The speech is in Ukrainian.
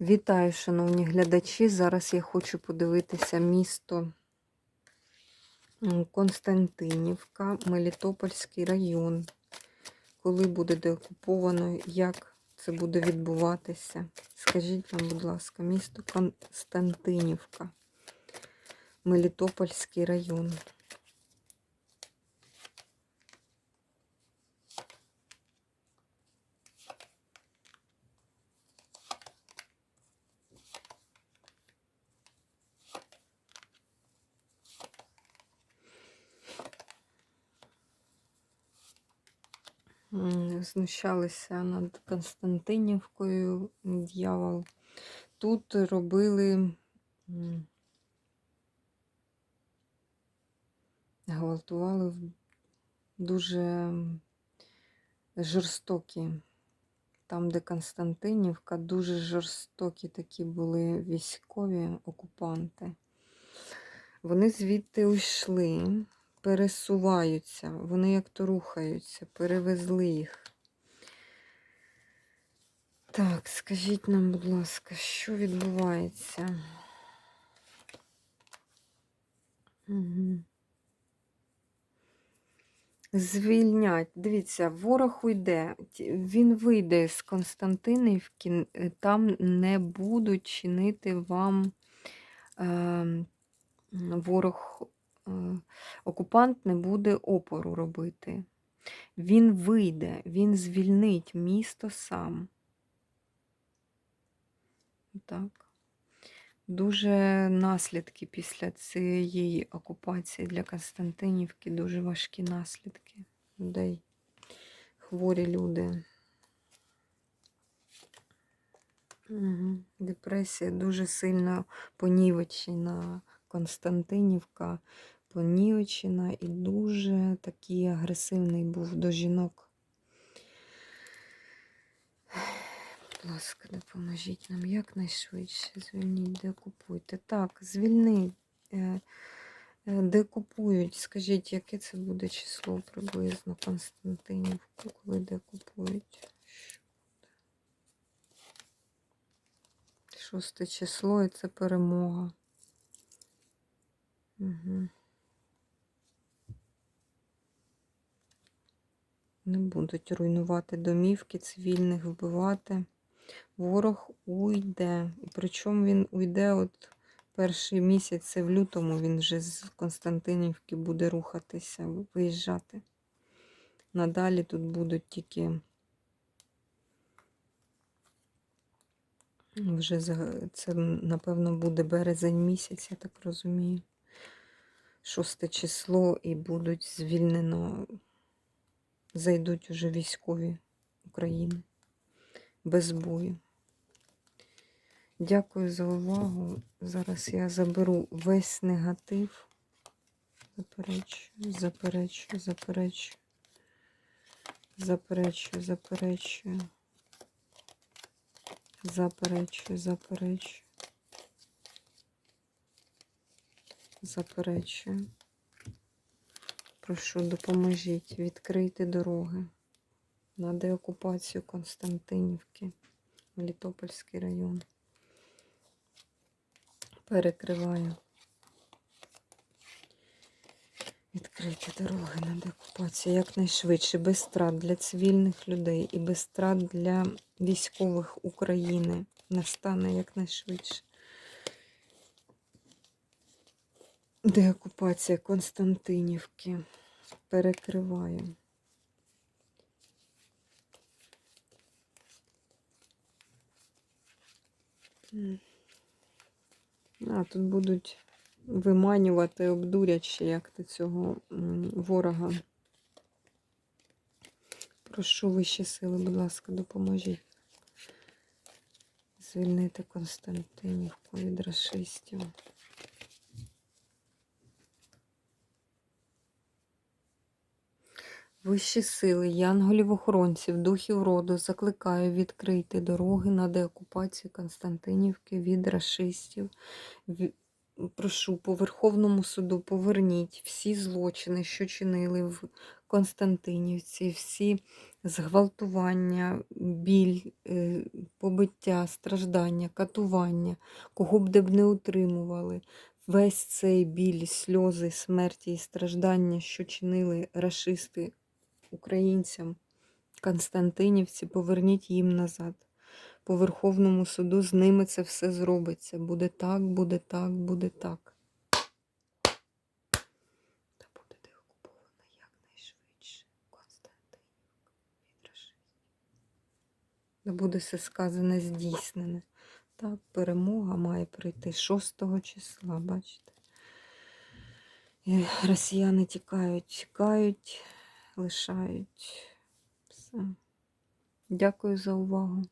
Вітаю, шановні глядачі. Зараз я хочу подивитися місто Константинівка, Мелітопольський район. Коли буде деокуповано, як це буде відбуватися? Скажіть нам, будь ласка, місто Константинівка, Мелітопольський район. Знущалися над Константинівкою дьявол. Тут робили гвалтували дуже жорстокі. Там, де Константинівка, дуже жорстокі такі були військові окупанти. Вони звідти уйшли, пересуваються, вони як то рухаються, перевезли їх. Так, скажіть нам, будь ласка, що відбувається? Угу. Звільнять. Дивіться, ворог уйде. Він вийде з Константинівки, е, там не будуть чинити вам е, ворог, окупант не буде опору робити. Він вийде, він звільнить місто сам. Так. Дуже наслідки після цієї окупації для Константинівки, дуже важкі наслідки людей, хворі люди. Угу. Депресія дуже сильно понівечена Константинівка, понівечена і дуже такий агресивний був до жінок. Будь ласка, допоможіть нам якнайшвидше. Звільніть, декупуйте. Так, звільнить. Е, е, Декупують. Скажіть, яке це буде число приблизно Константинівку, коли декупують? Шосте число і це перемога. Угу. Не будуть руйнувати домівки, цивільних вбивати. Ворог уйде. І причому він уйде от перший місяць, це в лютому він вже з Константинівки буде рухатися, виїжджати. Надалі тут будуть тільки вже це, напевно, буде березень місяць, я так розумію. Шосте число і будуть звільнено, зайдуть уже військові України без бою. Дякую за увагу. Зараз я заберу весь негатив. Заперечую, заперечую, заперечую. Заперечую, заперечую. Заперечую, заперечую. Заперечую. Прошу, допоможіть відкрити дороги на деокупацію Константинівки, Мелітопольський район. Перекриваю. Відкрити дороги на деокупацію якнайшвидше, без страт для цивільних людей і без страт для військових України. Настане якнайшвидше. Деокупація Константинівки. Перекриваю. М. А, тут будуть виманювати, обдурять ще як то цього ворога. Прошу вищі сили, будь ласка, допоможіть. Звільнити Константинівку від расистів. Вищі сили, янголів-охоронців, духів роду закликаю відкрити дороги на деокупацію Константинівки від расистів. Прошу по Верховному суду поверніть всі злочини, що чинили в Константинівці, всі зґвалтування, біль, е, побиття, страждання, катування, кого б де б не утримували, весь цей біль, сльози, смерті і страждання, що чинили рашисти українцям, Константинівці, поверніть їм назад. По Верховному суду з ними це все зробиться. Буде так, буде так, буде так. Та буде деокупована якнайшвидше Константинівка від. Буде все сказане здійснене. Так, перемога має прийти 6 числа, бачите. І росіяни тікають, тікають, лишають. Все. Дякую за увагу.